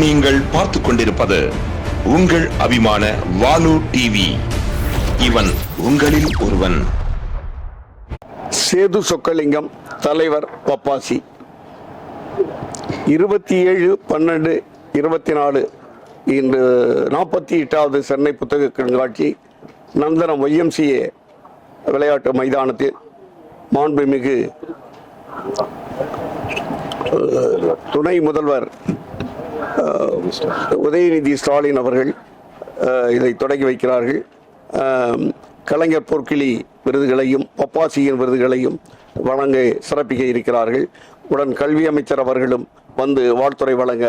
நீங்கள் பார்த்து கொண்டிருப்பது உங்கள் அபிமான வாலு டிவி இவன் உங்களில் ஒருவன். சேது சொக்கலிங்கம் தலைவர் பப்பாசி. இருபத்தி ஏழு பன்னெண்டு இருபத்தி நாலு இன்று நாற்பத்தி எட்டாவது சென்னை புத்தக கண்காட்சி நந்தனம் ஒய்எம்சிஏ விளையாட்டு மைதானத்தில் மாண்புமிகு துணை முதல்வர் உதயநிதி ஸ்டாலின் அவர்கள் இதை தொடங்கி வைக்கிறார்கள். கலைஞர் பொற்கிளி விருதுகளையும் பப்பாசியின் விருதுகளையும் வழங்க சிறப்பிக்க இருக்கிறார்கள். உடன் கல்வி அமைச்சர் அவர்களும் வந்து வாழ்த்துறை வழங்க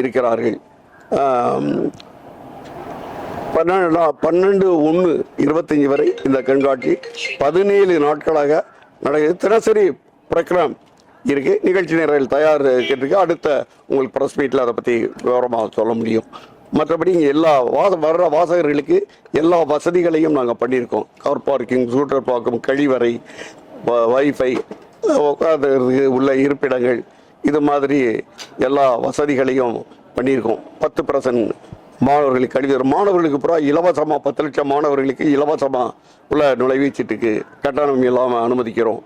இருக்கிறார்கள். பன்னெண்டு பன்னெண்டு ஒன்று இருபத்தஞ்சி வரை இந்த கண்காட்சி பதினேழு நாட்களாக நடக்கிறது. தினசரி ப்ரோக்ராம் இருக்கு. நிகழ்ச்சி நேரில் தயார் கேட்டிருக்கு. அடுத்த உங்களுக்கு ப்ரெஸ் மீட்டில் அதை பற்றி விவரமாக சொல்ல முடியும். மற்றபடி இங்கே எல்லா வாச வர்ற வாசகர்களுக்கு எல்லா வசதிகளையும் நாங்கள் பண்ணியிருக்கோம். கார் பார்க்கிங் சூட்டர் பார்க்கும் கழிவறை வைஃபை உட்காந்துறதுக்கு உள்ள இருப்பிடங்கள் இது மாதிரி எல்லா வசதிகளையும் பண்ணியிருக்கோம். பத்து பர்சன்ட் மாணவர்களுக்கு கல்வி மாணவர்களுக்கு பூரா இலவசமாக பத்து லட்சம் மாணவர்களுக்கு இலவசமாக உள்ள நுழைவுச்சீட்டுக்கு கட்டணம் இல்லாமல் அனுமதிக்கிறோம்.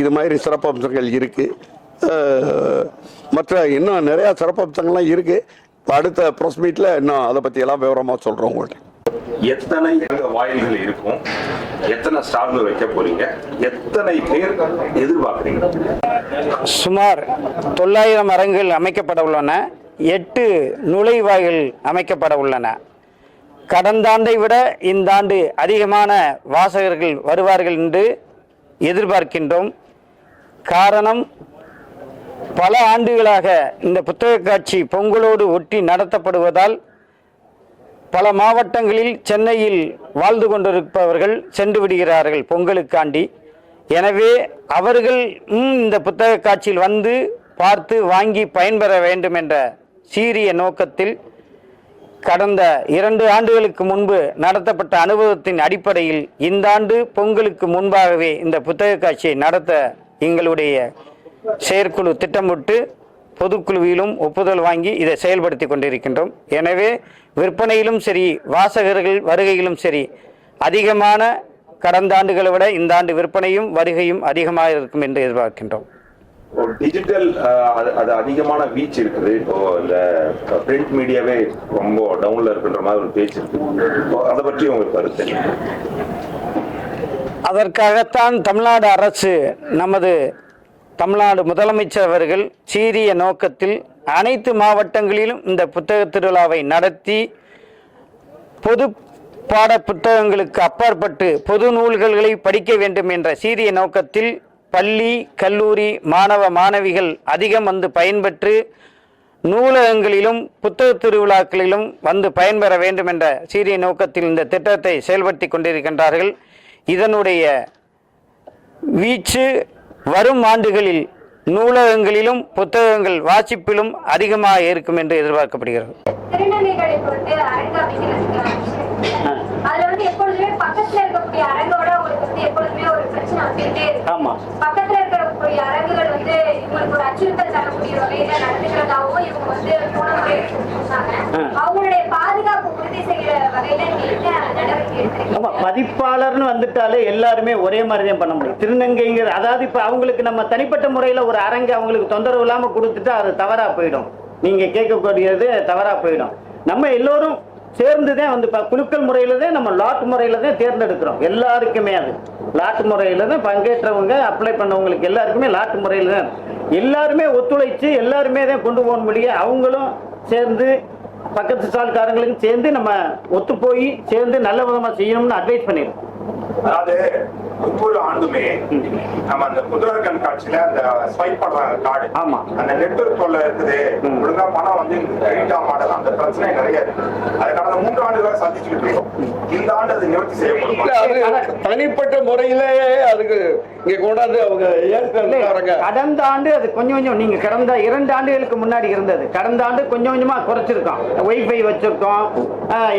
இது மாதிரி சிறப்பம்சங்கள் இருக்குது மற்ற இன்னும் நிறையா சிறப்பம்சங்கள்லாம் இருக்குது அடுத்த ப்ரெஸ் மீட்டில் இன்னும் அதை பற்றி எல்லாம் விவரமாக சொல்கிறோம் உங்கள்கிட்ட எத்தனை வாயில்கள் இருக்கும்? எத்தனை ஸ்டால்கள் வைக்க போறீங்க? எத்தனை பேர் எதிர்பார்க்குறீங்க? சுமார் தொள்ளாயிரம் அரங்குகள் அமைக்கப்பட உள்ளன. எட்டு நுழைவாயில் அமைக்கப்பட உள்ளன. கடந்த ஆண்டை விட இந்த ஆண்டு அதிகமான வாசகர்கள் வருவார்கள் என்று எதிர்பார்க்கின்றோம். காரணம் பல ஆண்டுகளாக இந்த புத்தக காட்சி பொங்கலோடு ஒட்டி நடத்தப்படுவதால் பல மாவட்டங்களில் சென்னையில் வாழ்ந்து கொண்டிருப்பவர்கள் சென்று விடுகிறார்கள் பொங்கலுக்காண்டி. எனவே அவர்கள் இந்த புத்தக காட்சியில் வந்து பார்த்து வாங்கி பயன்பெற வேண்டும் என்ற சீரிய நோக்கத்தில் கடந்த இரண்டு ஆண்டுகளுக்கு முன்பு நடத்தப்பட்ட அனுபவத்தின் அடிப்படையில் இந்த ஆண்டு பொங்கலுக்கு முன்பாகவே இந்த புத்தக காட்சியை நடத்த எங்களுடைய செயற்குழு திட்டமிட்டு பொதுக்குழுவிலும் ஒப்புதல் வாங்கி இதை செயல்படுத்தி கொண்டிருக்கின்றோம். எனவே விற்பனையிலும் சரி வாசகர்கள் வருகையிலும் சரி அதிகமான கடந்த ஆண்டுகளை விட இந்த ஆண்டு விற்பனையும் வருகையும் அதிகமாக இருக்கும் என்று எதிர்பார்க்கின்றோம். டிஜிட்டல் அது அதிகமான வீச்சு இருக்குது. இப்போ இந்த பிரிண்ட் மீடியாவே ரொம்ப டவுன்ல இருக்குன்ற மாதிரி ஒரு பேச்சு இருக்கு. அதை பற்றி உங்களுக்கு கருத்து அதற்காகத்தான் தமிழ்நாடு அரசு நமது தமிழ்நாடு முதலமைச்சர் அவர்கள் சீரிய நோக்கத்தில் அனைத்து மாவட்டங்களிலும் இந்த புத்தக திருவிழாவை நடத்தி பொது பாட புத்தகங்களுக்கு அப்பாற்பட்டு பொது நூல்களை படிக்க வேண்டும் என்ற சீரிய நோக்கத்தில் பள்ளி கல்லூரி மாணவ மாணவிகள் அதிகம் வந்து பயன்பெற்று நூலகங்களிலும் புத்தக திருவிழாக்களிலும் வந்து பயன்பெற வேண்டும் என்ற சீரிய நோக்கத்தில் இந்த திட்டத்தை செயல்படுத்தி கொண்டிருக்கின்றார்கள். இதனுடைய வீச்சு வரும் ஆண்டுகளில் நூலகங்களிலும் புத்தகங்கள் வாசிப்பிலும் அதிகமாக இருக்கும் என்று எதிர்பார்க்கப்படுகிறது திருநங்கைகளை பொறுத்து அரங்கு அமைக்கிறது அதுல வந்து எப்பொழுதுமே பக்கத்துல இருக்கக்கூடிய அரங்கோட உங்களுக்கு வந்து எப்பொழுதுமே ஒரு பிரச்சனை வந்துட்டே இருக்கு. ஆமா. பக்கத்துல இருக்கக்கூடிய அரங்குகள் வந்து இவங்களுக்கு ஒரு அச்சுறுத்தல் தரக்கூடிய வகையில நடந்துக்கிறதாவும் இவங்க வந்து போன முறை சொன்னாங்க அவங்களுடைய பாதுகாப்பு உறுதி செய்யற வகையில நீங்க என்ன நடவடிக்கை எடுத்திருக்கீங்க ஆமா பதிப்பாளர்னு வந்துட்டாலே எல்லாருமே ஒரே மாதிரி தான் பண்ண முடியும். திருநங்கைங்கிற அதாவது இப்ப அவங்களுக்கு நம்ம தனிப்பட்ட முறையில ஒரு அரங்கு அவங்களுக்கு தொந்தரவு இல்லாம கொடுத்துட்டா அது தவறா போயிடும். நீங்க கேட்கக்கூடியது தவறா போயிடும். நம்ம எல்லோரும் சேர்ந்து தான் வந்து இப்போ குலுக்கல் முறையில தான் நம்ம லாட் முறையில தான் தேர்ந்தெடுக்கிறோம். எல்லாருக்குமே அது. லாட் முறையில தான் பங்கேற்றவங்க அப்ளை பண்ணவங்களுக்கு எல்லாருக்குமே லாட் முறையில தான் எல்லாருமே ஒத்துழைச்சு எல்லாருமே தான் கொண்டு போக முடியும் அவங்களும் சேர்ந்து பக்கத்து சால்காரங்களுக்கும் சேர்ந்து நம்ம ஒத்து போய் சேர்ந்து நல்ல விதமாக செய்யணும்னு அட்வைஸ் பண்ணிடுறோம் அதாவது ஒவ்வொரு ஆண்டுமே நம்ம அந்த புத்தக கண்காட்சியில அந்த ஸ்வைப் பண்றாங்க கார்டு ஆமா. அந்த நெட்வொர்க் தொல்லை இருக்குது. ஒழுங்கா பணம் வந்து கிரெடிட் ஆக மாட்டேது அந்த பிரச்சனை நிறைய இருக்கு. அதை கடந்த மூன்று ஆண்டுகளாக சந்திச்சுக்கிட்டு இருக்கோம். இந்த ஆண்டு அது நிவர்த்தி செய்யப்படுமா தனிப்பட்ட முறையிலே அதுக்கு இங்கே கொண்டாந்து அவங்க கடந்த ஆண்டு அது கொஞ்சம் கொஞ்சம் நீங்க கடந்த இரண்டு ஆண்டுகளுக்கு முன்னாடி இருந்தது. கடந்த ஆண்டு கொஞ்சம் கொஞ்சமா குறைச்சிருக்கோம். ஒய்ஃபை வச்சிருக்கோம்.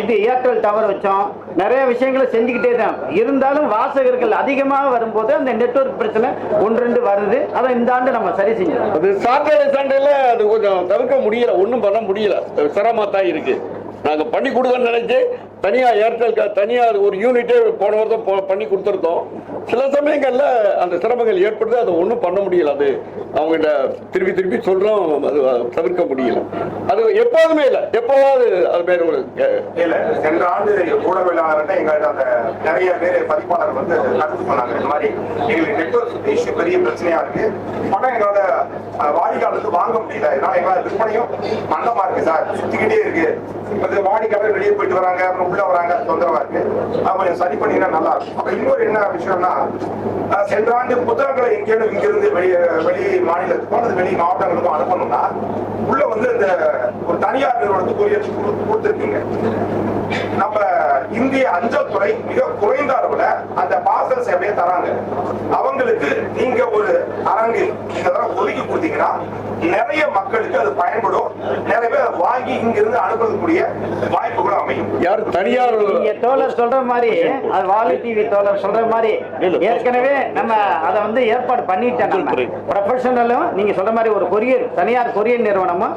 இது ஏர்டெல் டவர் வச்சோம். நிறைய விஷயங்களை செஞ்சுக்கிட்டே தான் இருந்தாலும் வாசகர்கள் அதிகமாக வரும்போது அந்த நெட்வொர்க் பிரச்சனை ஒன்று ரெண்டு வருது. அதை இந்த ஆண்டு நம்ம சரி செஞ்சோம் அது சாட்டர்டே சண்டேல அது கொஞ்சம் தவிர்க்க முடியல ஒன்றும் பண்ண முடியல. சிரமமாக தான் இருக்கு. நாங்கள் பண்ணி கொடுக்கணும்னு நினைச்சு தனியாக ஏர்டெல் தனியாக ஒரு யூனிட்டே போன வருஷம் போ- பண்ணி கொடுத்துருந்தோம். சில சமயங்கள்ல அந்த சிரமங்கள் ஏற்படுது. அதை ஒன்றும் பண்ண முடியல. அது அவங்ககிட்ட திருப்பி திருப்பி சொல்றோம். அது தவிர்க்க முடியல. அது எப்போதுமே இல்லை. எப்போவாது அது பேர் ஒரு இல்லை இல்ல. சென்ற ஆண்டு ஊடகவியலாளர்கிட்ட எங்கள்கிட்ட அந்த நிறைய பேர் பதிப்பாளர் வந்து கருத்து பண்ணாங்க இந்த மாதிரி எங்களுக்கு நெட்வொர்க் இஷ்யூ பெரிய பிரச்சனையா இருக்கு. பணம் எங்களால அஹ், வாடிக்கையாளருக்கு வாங்க முடியல. இதனால எங்களால விற்பனையும் மந்தமா இருக்கு சார். சுற்றிக்கிட்டே இருக்கு. அது வாடிக்கையாளர் வெளியே போயிட்டு வராங்க அப்புறம் உள்ள வராங்க தொந்தரவா இருக்கு. அது கொஞ்சம் சரி பண்ணீங்கன்னா நல்லா இருக்கும். அப்புறம் இன்னொரு என்ன விஷயம்னா சென்ற ஆண்டு புத்தகங்களை எங்கேயும் இங்கிருந்து வெளி வெளி மாநிலத்துக்கும் அல்லது வெளி மாவட்டங்களுக்கும் அனுப்பணும்னா உள்ள வந்து இந்த ஒரு தனியார் நிறுவனத்துக்கு கொடுத்துருக்கீங்க. நம்ம இந்திய அஞ்சல் துறை மிக குறைந்த அளவுல அந்த பார்சல் சேவையை தராங்க. அவங்களுக்கு நீங்க ஒரு அரங்கு இந்த தடவை ஒதுக்கி கொடுத்தீங்கன்னா நிறைய மக்களுக்கு அது பயன்படும். நிறைய பேர் வாங்கி இங்க இருந்து அனுப்பக்கூடிய வாய்ப்புகளும் அமையும். யார் தனியார் நீங்க தோழர் சொல்ற மாதிரி அது வாலி டிவி தோழர் சொல்ற மாதிரி ஏற்கனவே நம்ம அதை வந்து ஏற்பாடு பண்ணிட்டோம் நம்ம. ப்ரொஃபஷனலும் நீங்க சொல்ற மாதிரி ஒரு கொரியர் தனியார் கொரியர் நிறுவனமும்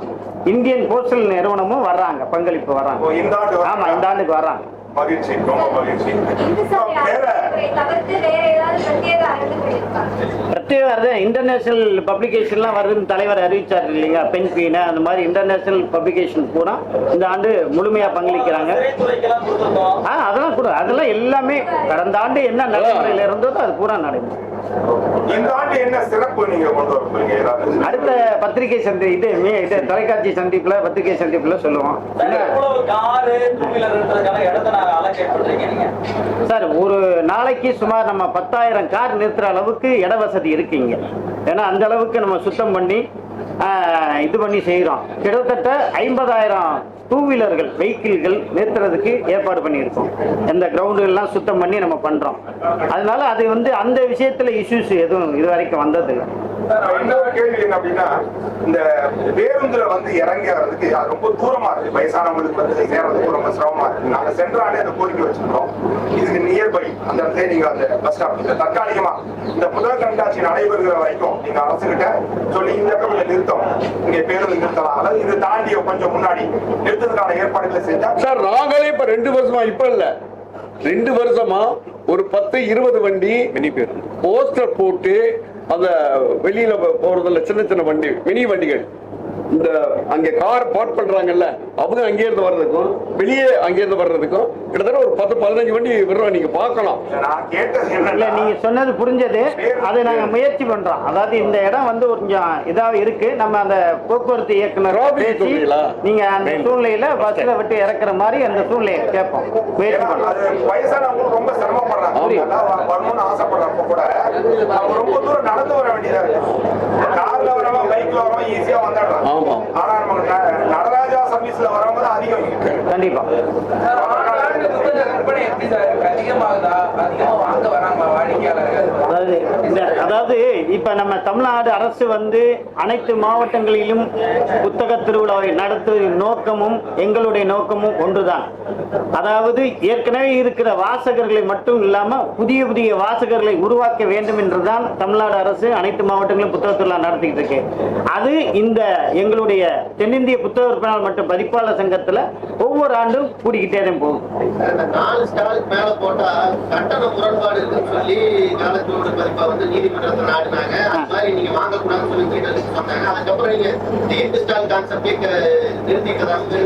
இந்தியன் போஸ்டல் நிறுவனமும் வர்றாங்க பங்களிப்பு வர்றாங்க. ஆமா இந்த ஆண்டுக்கு வர்றாங்க மகிழ்ச்சி ரொம்ப மகிழ்ச்சி. பிரத்யேக இன்டர்நேஷனல் பப்ளிகேஷன்லாம் வருதுன்னு தலைவர் அறிவிச்சார் இல்லைங்க பெண் பீன அந்த மாதிரி இன்டர்நேஷனல் பப்ளிகேஷன் பூரா இந்த ஆண்டு முழுமையா பங்களிக்கிறாங்க. ஆ அதெல்லாம் கூட அதெல்லாம் எல்லாமே கடந்த ஆண்டு என்ன நடைமுறையில் இருந்ததோ அது பூரா நடைமுறை. இந்த ஆண்டு என்ன சிறப்பு நீங்க கொண்டு வர போறீங்க? ஏதாவது அடுத்த பத்திரிகை சந்தி இது மே- இது தொலைக்காட்சி சந்திப்புல பத்திரிகை சந்திப்புல சொல்லுவோம். எவ்வளவு காரு டூ வீலர்ன்றதுக்கான இடத்த நாங்க அலோகேட் பண்றீங்க நீங்க? சார் ஒரு நாளைக்கு சுமார் நம்ம பத்தாயிரம் கார் நிறுத்துற அளவுக்கு இட வசதி இருக்குங்க ஏன்னா அந்த அளவுக்கு நம்ம சுத்தம் பண்ணி ஆஹ், இது பண்ணி செய்கிறோம் கிட்டத்தட்ட ஐம்பதாயிரம் டூ வீலர்கள் வெஹிக்கிள்கள் நிறுத்துறதுக்கு ஏற்பாடு பண்ணியிருக்கோம். இந்த கிரவுண்டுகள்லாம் சுத்தம் பண்ணி நம்ம பண்றோம். அதனால அது வந்து அந்த விஷயத்துல இஷ்யூஸ் எதுவும் இது வரைக்கும் வந்ததில்லை. இன்னொரு கேள்வி என்ன அப்படின்னா இந்த பேருந்துல வந்து இறங்கி வர்றதுக்கு அது ரொம்ப தூரமா இருக்கு. வயசானவங்களுக்கு வந்து சேர்றதுக்கு ரொம்ப சிரமமா இருக்கு. நாங்க சென்ற ஆண்டே அந்த கோரிக்கை வச்சிருக்கோம் இதுக்கு நியர்பை அந்த இடத்துல நீங்க அந்த பஸ் ஸ்டாப் தற்காலிகமா இந்த புத்தக கண்காட்சி நடைபெறுகிற வரைக்கும் நீங்க அரசுகிட்ட சொல்லி இந்த இடத்துல நிறுத்தம். இங்க பேருந்து நிறுத்தலாம். அல்லது இது தாண்டி கொஞ்சம் முன்னாடி நிறுத்தத்துக்கான ஏற்பாடுகளை செஞ்சா சார் நாங்களே இப்ப ரெண்டு வருஷமா இப்ப இல்ல. ரெண்டு வருஷமா ஒரு பத்து இருபது வண்டி போஸ்டர் போட்டு அந்த வெளியில போறதுல சின்ன சின்ன வண்டி மினி வண்டிகள். இந்த அங்க கார் பார்க் பண்றாங்கல்ல அவங்க அங்கே இருந்து வர்றதுக்கும் வெளியே அங்கே இருந்து வர்றதுக்கும் கிட்டத்தட்ட ஒரு பத்து பதினஞ்சு வண்டி விடுறோம். நீங்க பார்க்கலாம். இல்ல நீங்க சொன்னது புரிஞ்சது. அதை நாங்க முயற்சி பண்றோம். அதாவது இந்த இடம் வந்து கொஞ்சம் இதா இருக்கு. நம்ம அந்த போக்குவரத்து இயக்குனர் பேசி? நீங்க அந்த சூழ்நிலையில பஸ்ல விட்டு இறக்குற மாதிரி அந்த சூழ்நிலையை கேட்போம். முயற்சி பண்றோம். வயசானவங்க ரொம்ப சிரமப்படுறாங்க. ஆசைப்படுறப்ப கூட ரொம்ப தூரம் நடந்து வர வேண்டியதா இருக்கு. கார்ல வரவங்க பைக்ல வரவங்க ஈஸியா வந்துடுறாங்க ஆமா. ஆனா நம்ம நடராஜா சர்வீஸ்ல தான் அதிகம் இருக்கு. கண்டிப்பா? அதிகமாகுதா அதிகமா வாங்க வராங்களா வாடிக்கையாளர்கள் அதாவது இந்த அதாவது இப்ப நம்ம தமிழ்நாடு அரசு வந்து அனைத்து மாவட்டங்களிலும் புத்தக திருவிழாவை நடத்துவதின் நோக்கமும் எங்களுடைய நோக்கமும் ஒன்றுதான். அதாவது ஏற்கனவே இருக்கிற வாசகர்களை மட்டும் இல்லாம புதிய புதிய வாசகர்களை உருவாக்க வேண்டும் என்றுதான் தமிழ்நாடு அரசு அனைத்து மாவட்டங்களிலும் புத்தக திருவிழா நடத்திக்கிட்டு இருக்கு. அது இந்த எங்களுடைய தென்னிந்திய புத்தக விற்பனால் மற்றும் பதிப்பாளர் சங்கத்துல ஒவ்வொரு ஆண்டும் கூடிக்கிட்டே தான் போகும். நாலு ஸ்டாலுக்கு மேல போட்டா கட்டண முரண்பாடு இருக்குன்னு சொல்லி வந்து நீதிமன்றத்தை நாடினாங்க. அது மாதிரி நீங்க வாங்கக்கூடாதுன்னு சொல்லி கேட்டது சொன்னாங்க. அதுக்கப்புறம் நீங்க ஸ்டால் கான்செப்டே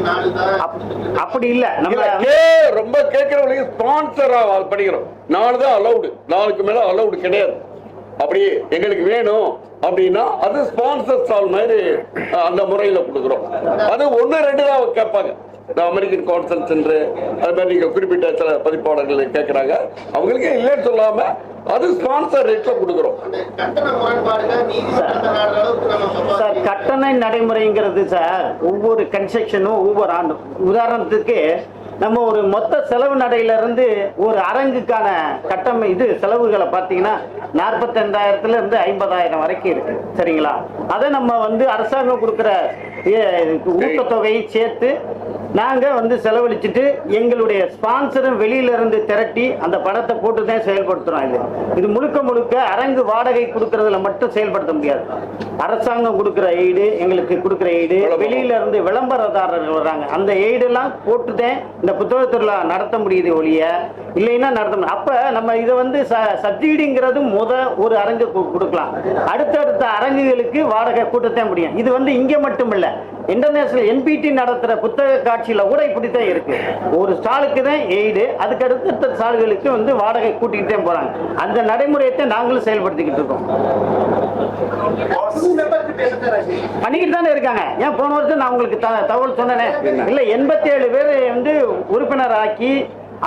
நாலு தான் அப்- அப்படி இல்ல. நம்ம ரொம்ப கேட்கிறவங்களுக்கு ஸ்பான்சரா படிக்கிறோம். நாலு தான் அலௌடு நாலுக்கு மேல அலௌடு கிடையாது. அப்படி எங்களுக்கு வேணும் அப்படின்னா அது ஸ்பான்சர் ஸ்டால் மாதிரி அந்த முறையில கொடுக்குறோம். அது ஒண்ணு ரெண்டு தான் கேட்பாங்க. இந்த அமெரிக்கன் கான்சல் சென்று அது மாதிரி நீங்க குறிப்பிட்ட சில பதிப்பாளர்கள் கேட்கறாங்க. அவங்களுக்கு இல்லைன்னு சொல்லாம அது ஸ்பான்சர் ரேட்ல கொடுக்குறோம். சார். கட்டண நடைமுறைங்கிறது சார் ஒவ்வொரு கன்ஸ்ட்ரக்ஷனும் ஒவ்வொரு ஆண்டும் உதாரணத்துக்கு நம்ம ஒரு மொத்த செலவு நடையில இருந்து ஒரு அரங்குக்கான கட்டம் இது செலவுகளை பார்த்தீங்கன்னா நாற்பத்தஞ்சாயிரத்துல இருந்து ஐம்பதாயிரம் வரைக்கும் இருக்கு. சரிங்களா? அதை நம்ம வந்து அரசாங்கம் கொடுக்குற ஏ, ஊக்கத்தொகையை சேர்த்து நாங்க வந்து செலவழிச்சிட்டு எங்களுடைய ஸ்பான்சரும் வெளியில இருந்து திரட்டி அந்த பணத்தை போட்டு தான் செயல்படுத்துறோம் இது. இது முழுக்க முழுக்க அரங்கு வாடகை கொடுக்கறதுல மட்டும் செயல்படுத்த முடியாது. அரசாங்கம் கொடுக்கிற எய்டு எங்களுக்கு கொடுக்கிற எய்டு வெளியில இருந்து விளம்பரதாரர்கள் வர்றாங்க அந்த எய்டு எல்லாம் போட்டு தான் இந்த புத்தக திருவிழா நடத்த முடியுது ஒழிய இல்லைன்னா நடத்த முடியாது. அப்ப நம்ம இதை வந்து சப்சிடிங்கிறது முத ஒரு அரங்கு கொடுக்கலாம். அடுத்தடுத்த அரங்குகளுக்கு வாடகை கூட்டத்தான் முடியும். இது வந்து இங்க மட்டும் இல்ல இன்டர்நேஷனல் என்பிடி நடத்துகிற புத்தக காட்சியில கூட இப்படித்தான் இருக்கு. ஒரு ஸ்டாலுக்கு தான் எய்டு அதுக்கு அடுத்த ஸ்டால்களுக்கு வந்து வாடகை கூட்டிக்கிட்டே போறாங்க. அந்த நடைமுறையத்தை நாங்களும் செயல்படுத்திக்கிட்டு இருக்கோம். பண்ணிக்கிட்டு தானே இருக்காங்க. ஏன் போன வருஷம் நான் உங்களுக்கு த- தகவல் சொன்னேனே? இல்லை எண்பத்தி ஏழு பேர் வந்து உறுப்பினர் ஆக்கி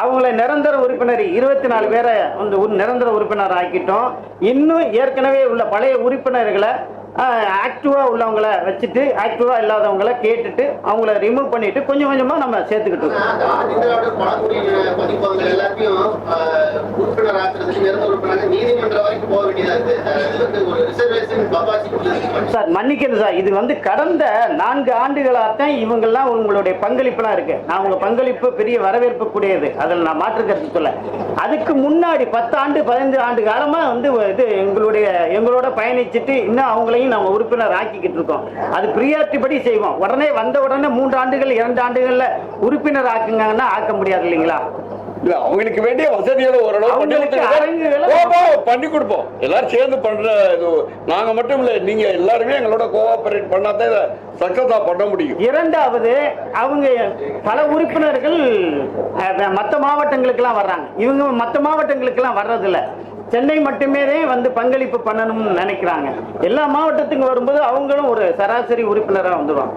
அவங்கள நிரந்தர உறுப்பினர் இருபத்தி நாலு பேரை வந்து ஒரு நிரந்தர உறுப்பினர் ஆக்கிட்டோம் இன்னும் ஏற்கனவே உள்ள பழைய உறுப்பினர்களை ஆக்டிவா உள்ளவங்கள வச்சுட்டு ஆக்டிவா இல்லாதவங்கள கேட்டுட்டு அவங்கள ரிமூவ் பண்ணிட்டு கொஞ்சம் கொஞ்சமா நம்ம சேர்த்துக்கிட்டு இருக்கோம். சார் மன்னிக்கிறது சார். இது வந்து கடந்த நான்கு ஆண்டுகளாகத்தான் இவங்கெல்லாம் உங்களுடைய பங்களிப்புலாம் இருக்கு. நான் உங்க பங்களிப்பு பெரிய வரவேற்பு கூடியது அதில் நான் மாற்று கருத்து சொல்ல. அதுக்கு முன்னாடி பத்து ஆண்டு பதினைந்து ஆண்டு காலமா வந்து இது எங்களுடைய எங்களோட பயணிச்சுட்டு இன்னும் அவங்களையும் நம்ம உறுப்பினர் ஆக்கிக்கிட்டு இருக்கோம். அது பிரியாரிட்டி படி செய்வோம். உடனே வந்த உடனே மூன்று ஆண்டுகள் இரண்டு ஆண்டுகள்ல உறுப்பினர் ஆக்குங்கன்னா ஆக்க முடியாது இல்லைங்களா? இல்ல அவங்களுக்கு வேண்டிய வசதிகளை ஓரளவு பண்ணி கொடுப்போம். எல்லாரும் சேர்ந்து பண்ற நாங்க மட்டும் இல்ல நீங்க எல்லாருமே எங்களோட கோஆபரேட் பண்ணாதான் இதை சக்சஸா பண்ண முடியும். இரண்டாவது அவங்க பல உறுப்பினர்கள் மற்ற மாவட்டங்களுக்கெல்லாம் வர்றாங்க. இவங்க மற்ற மாவட்டங்களுக்கெல்லாம் வர்றதில்ல. சென்னை மட்டுமே வந்து பங்களிப்பு பண்ணணும்னு நினைக்கிறாங்க. எல்லா மாவட்டத்துக்கும் வரும்போது அவங்களும் ஒரு சராசரி உறுப்பினராக வந்துடுவாங்க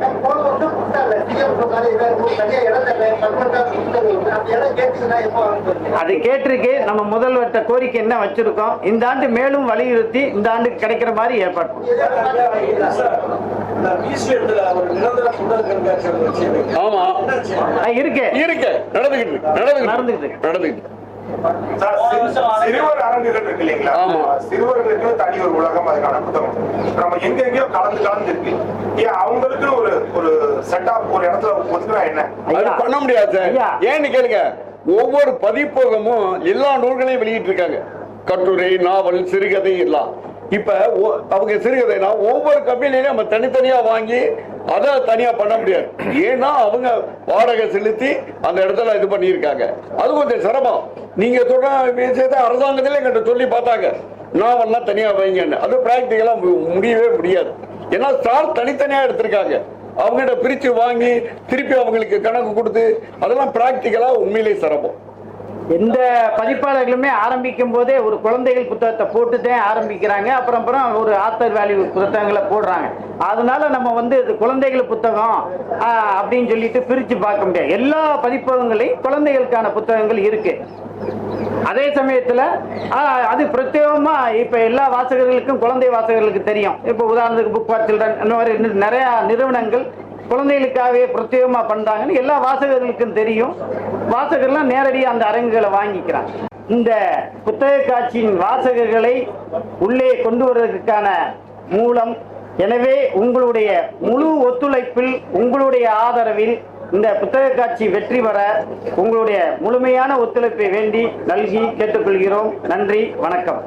அது கேட்டிருக்கு நம்ம முதல்வர்கிட்ட கோரிக்கை என்ன வச்சிருக்கோம்? இந்த ஆண்டு மேலும் வலியுறுத்தி இந்த ஆண்டுக்கு கிடைக்கிற மாதிரி ஏற்பாடு. ஆமா. இருக்கு. இருக்கு. நடந்துகிட்டு நடந்துகிட்டு நடந்துகிட்டு சிறுவர் அரங்குகள் இருக்கு இல்லைங்களா. சிறுவர்களுக்கு தனி ஒரு உலகம் அதுக்கான புத்தகம். நம்ம எங்க எங்கேயோ கலந்து கலந்து இருக்கு. ஏன் அவங்களுக்கு ஒரு ஒரு செட்டப் ஒரு இடத்துல ஒதுக்குனா என்ன? அது. பண்ண முடியாது. ஏன்னு கேளுங்க. ஒவ்வொரு பதிப்பகமும் எல்லா நூல்களையும் வெளியிட்டு இருக்காங்க கட்டுரை நாவல் சிறுகதை எல்லாம் இப்ப ஒ- அவங்க சிறுகதைனா ஒவ்வொரு கம்பெனிலையும் நம்ம தனித்தனியா வாங்கி அதை தனியா பண்ண முடியாது. ஏன்னா அவங்க வாடகை செலுத்தி அந்த இடத்துல இது பண்ணியிருக்காங்க. அது கொஞ்சம் சிரமம். நீங்க சொல்ற விஷயத்தை அரசாங்கத்திலே எங்கிட்ட சொல்லி பார்த்தாங்க. நான் நாவல்லாம் தனியா வைங்கன்னு. அது பிராக்டிக்கலா முடியவே முடியாது. ஏன்னா ஸ்டார் தனித்தனியா எடுத்திருக்காங்க. அவங்ககிட்ட பிரிச்சு வாங்கி திருப்பி அவங்களுக்கு கணக்கு கொடுத்து அதெல்லாம் பிராக்டிக்கலாக உண்மையிலேயே சிரமம். எந்த பதிப்பாளர்களுமே ஆரம்பிக்கும் போதே ஒரு குழந்தைகள் புத்தகத்தை போட்டு தான் ஆரம்பிக்கிறாங்க. அப்புறம் அப்புறம் ஒரு ஆத்தர் வேல்யூ புத்தகங்களை போடுறாங்க. அதனால நம்ம வந்து குழந்தைகள் புத்தகம் அப்படின்னு சொல்லிட்டு பிரிச்சு பார்க்க முடியாது. எல்லா பதிப்பகங்களையும் குழந்தைகளுக்கான புத்தகங்கள் இருக்கு. அதே சமயத்துல அது பிரத்யேகமா இப்ப எல்லா வாசகர்களுக்கும் குழந்தை வாசகர்களுக்கு தெரியும். இப்ப உதாரணத்துக்கு புக் ஃபார் சில்ட்ரன் இந்த மாதிரி நிறையா நிறைய நிறுவனங்கள் குழந்தைகளுக்காகவே பிரத்யேகமா பண்றாங்கன்னு எல்லா வாசகர்களுக்கும் தெரியும். வாசகர்லாம் நேரடியாக அந்த அரங்குகளை வாங்கிக்கிறாங்க. இந்த புத்தக காட்சியின் வாசகர்களை உள்ளே கொண்டு வருவதற்கான மூலம் எனவே உங்களுடைய முழு ஒத்துழைப்பில் உங்களுடைய ஆதரவில் இந்த புத்தக காட்சி வெற்றி பெற உங்களுடைய முழுமையான ஒத்துழைப்பை வேண்டி நல்கி கேட்டுக்கொள்கிறோம். நன்றி வணக்கம்.